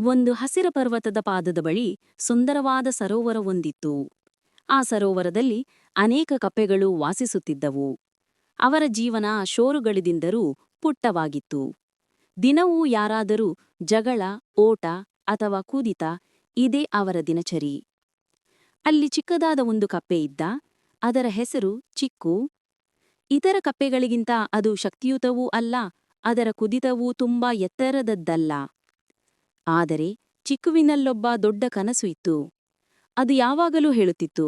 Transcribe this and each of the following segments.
ಒಂದು ಹಸಿರ ಪರ್ವತದ ಪಾದದ ಬಳಿ ಸುಂದರವಾದ ಸರೋವರವೊಂದಿತ್ತು ಆ ಸರೋವರದಲ್ಲಿ ಅನೇಕ ಕಪ್ಪೆಗಳು ವಾಸಿಸುತ್ತಿದ್ದವು. ಅವರ ಜೀವನ ಶೋರುಗಳಿದಿಂದರೂ ಪುಟ್ಟವಾಗಿತ್ತು. ದಿನವೂ ಯಾರಾದರೂ ಜಗಳ, ಓಟ ಅಥವಾ ಕುದಿತ ಇದೇ ಅವರ ದಿನಚರಿ. ಅಲ್ಲಿ ಚಿಕ್ಕದಾದ ಒಂದು ಕಪ್ಪೆ ಇದ್ದ, ಅದರ ಹೆಸರು ಚಿಕ್ಕು. ಇತರ ಕಪ್ಪೆಗಳಿಗಿಂತ ಅದು ಶಕ್ತಿಯುತವೂ ಅಲ್ಲ, ಅದರ ಕುದಿತವೂ ತುಂಬಾ ಎತ್ತರದದ್ದಲ್ಲ. ಆದರೆ ಚಿಕ್ಕುವಿನಲ್ಲೊಬ್ಬ ದೊಡ್ಡ ಕನಸು ಇತ್ತು. ಅದು ಯಾವಾಗಲೂ ಹೇಳುತ್ತಿತ್ತು,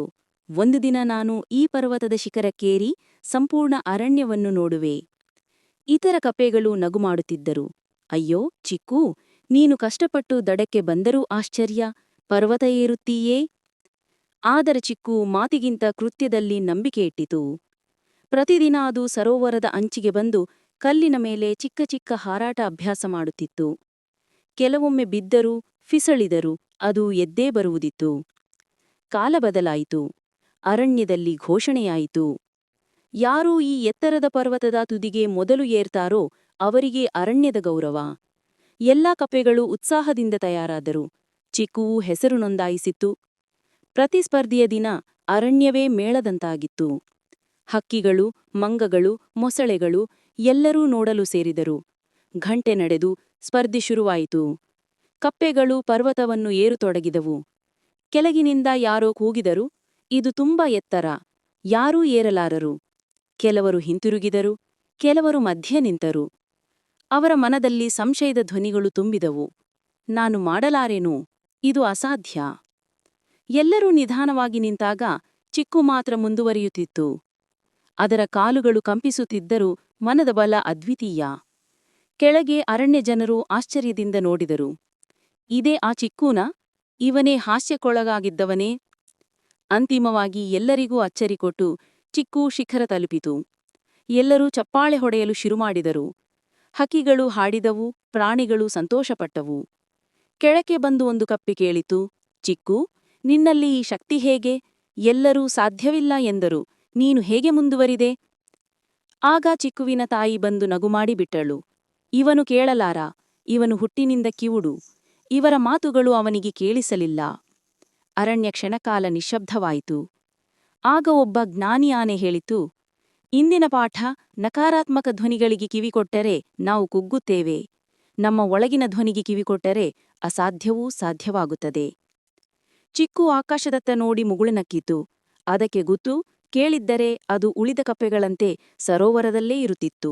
ಒಂದು ದಿನ ನಾನು ಈ ಪರ್ವತದ ಶಿಖರಕ್ಕೇರಿ ಸಂಪೂರ್ಣ ಅರಣ್ಯವನ್ನು ನೋಡುವೆ. ಇತರ ಕಪೆಗಳು ನಗು ಮಾಡುತ್ತಿದ್ದರು ಅಯ್ಯೋ, ಚಿಕ್ಕು, ನೀನು ಕಷ್ಟಪಟ್ಟು ದಡಕ್ಕೆ ಬಂದರೂ ಆಶ್ಚರ್ಯ, ಪರ್ವತ ಏರುತ್ತೀಯೇ? ಆದರೆ ಚಿಕ್ಕು ಮಾತಿಗಿಂತ ಕೃತ್ಯದಲ್ಲಿ ನಂಬಿಕೆ ಇಟ್ಟಿತು. ಪ್ರತಿದಿನ ಅದು ಸರೋವರದ ಅಂಚಿಗೆ ಬಂದು ಕಲ್ಲಿನ ಮೇಲೆ ಚಿಕ್ಕ ಚಿಕ್ಕ ಹಾರಾಟ ಅಭ್ಯಾಸ ಮಾಡುತ್ತಿತ್ತು. ಕೆಲವೊಮ್ಮೆ ಬಿದ್ದರೂ ಫಿಸಳಿದರು, ಅದು ಎದ್ದೇ ಬರುವುದಿತ್ತು. ಕಾಲ ಬದಲಾಯಿತು, ಅರಣ್ಯದಲ್ಲಿ ಘೋಷಣೆಯಾಯಿತು. ಯಾರೂ ಈ ಎತ್ತರದ ಪರ್ವತದ ತುದಿಗೆ ಮೊದಲು ಏರ್ತಾರೋ ಅವರಿಗೆ ಅರಣ್ಯದ ಗೌರವ. ಎಲ್ಲಾ ಕಪೆಗಳು ಉತ್ಸಾಹದಿಂದ ತಯಾರಾದರು, ಚಿಕ್ಕುವು ಹೆಸರು ನೋಂದಾಯಿಸಿತ್ತು. ಪ್ರತಿಸ್ಪರ್ಧಿಯ ದಿನ ಅರಣ್ಯವೇ ಮೇಳದಂತಾಗಿತ್ತು. ಹಕ್ಕಿಗಳು, ಮಂಗಗಳು, ಮೊಸಳೆಗಳು ಎಲ್ಲರೂ ನೋಡಲು ಸೇರಿದರು. ಘಂಟೆ ನಡೆದು ಸ್ಪರ್ಧಿ ಶುರುವಾಯಿತು. ಕಪ್ಪೆಗಳು ಪರ್ವತವನ್ನು ಏರುತೊಡಗಿದವು. ಕೆಳಗಿನಿಂದ ಯಾರೋ ಕೂಗಿದರು, ಇದು ತುಂಬಾ ಎತ್ತರ, ಯಾರೂ ಏರಲಾರರು. ಕೆಲವರು ಹಿಂತಿರುಗಿದರು, ಕೆಲವರು ಮಧ್ಯೆ ನಿಂತರು. ಅವರ ಮನದಲ್ಲಿ ಸಂಶಯದ ಧ್ವನಿಗಳು ತುಂಬಿದವು. ನಾನು ಮಾಡಲಾರೇನು? ಇದು ಅಸಾಧ್ಯ. ಎಲ್ಲರೂ ನಿಧಾನವಾಗಿ ನಿಂತಾಗ ಚಿಕ್ಕು ಮಾತ್ರ ಮುಂದುವರಿಯುತ್ತಿತ್ತು. ಅದರ ಕಾಲುಗಳು ಕಂಪಿಸುತ್ತಿದ್ದರೂ ಮನದ ಬಲ ಅದ್ವಿತೀಯ. ಕೆಳಗೆ ಅರಣ್ಯ ಜನರು ಆಶ್ಚರ್ಯದಿಂದ ನೋಡಿದರು. ಇದೇ ಆ ಚಿಕ್ಕೂನ? ಇವನೇ ಹಾಸ್ಯಕ್ಕೊಳಗಾಗಿದ್ದವನೇ? ಅಂತಿಮವಾಗಿ ಎಲ್ಲರಿಗೂ ಅಚ್ಚರಿ ಕೊಟ್ಟು ಚಿಕ್ಕು ಶಿಖರ ತಲುಪಿತು. ಎಲ್ಲರೂ ಚಪ್ಪಾಳೆ ಹೊಡೆಯಲು ಶುರುಮಾಡಿದರು ಹಕ್ಕಿಗಳು ಹಾಡಿದವು, ಪ್ರಾಣಿಗಳು ಸಂತೋಷಪಟ್ಟವು. ಕೆಳಕ್ಕೆ ಬಂದು ಒಂದು ಕಪ್ಪಿ ಕೇಳಿತು, ಚಿಕ್ಕು, ನಿನ್ನಲ್ಲಿ ಈ ಶಕ್ತಿ ಹೇಗೆ? ಎಲ್ಲರೂ ಸಾಧ್ಯವಿಲ್ಲ ಎಂದರು. ನೀನು ಹೇಗೆ ಮುಂದುವರಿದೆ? ಆಗ ಚಿಕ್ಕುವಿನ ತಾಯಿ ಬಂದು ನಗುಮಾಡಿ ಬಿಟ್ಟಳು. ಇವನು ಕೇಳಲಾರ, ಇವನು ಹುಟ್ಟಿನಿಂದ ಕಿವುಡು, ಇವರ ಮಾತುಗಳು ಅವನಿಗೆ ಕೇಳಿಸಲಿಲ್ಲ. ಅರಣ್ಯ ಕ್ಷಣಕಾಲ ನಿಶ್ಶಬ್ದವಾಯಿತು. ಆಗ ಒಬ್ಬ ಜ್ಞಾನಿ ಆನೆ ಹೇಳಿತು, ಇಂದಿನ ಪಾಠ ನಕಾರಾತ್ಮಕ ಧ್ವನಿಗಳಿಗೆ ಕಿವಿಕೊಟ್ಟರೆ ನಾವು ಕುಗ್ಗುತ್ತೇವೆ, ನಮ್ಮ ಒಳಗಿನ ಧ್ವನಿಗೆ ಕಿವಿಕೊಟ್ಟರೆ ಅಸಾಧ್ಯವೂ ಸಾಧ್ಯವಾಗುತ್ತದೆ. ಚಿಕ್ಕು ಆಕಾಶದತ್ತ ನೋಡಿ ಮುಗುಳುನಕ್ಕಿತು ಅದಕ್ಕೆ ಗುತ್ತು ಕೇಳಿದ್ದರೆ ಅದು ಉಳಿದ ಕಪ್ಪೆಗಳಂತೆ ಸರೋವರದಲ್ಲೇ ಇರುತ್ತಿತ್ತು.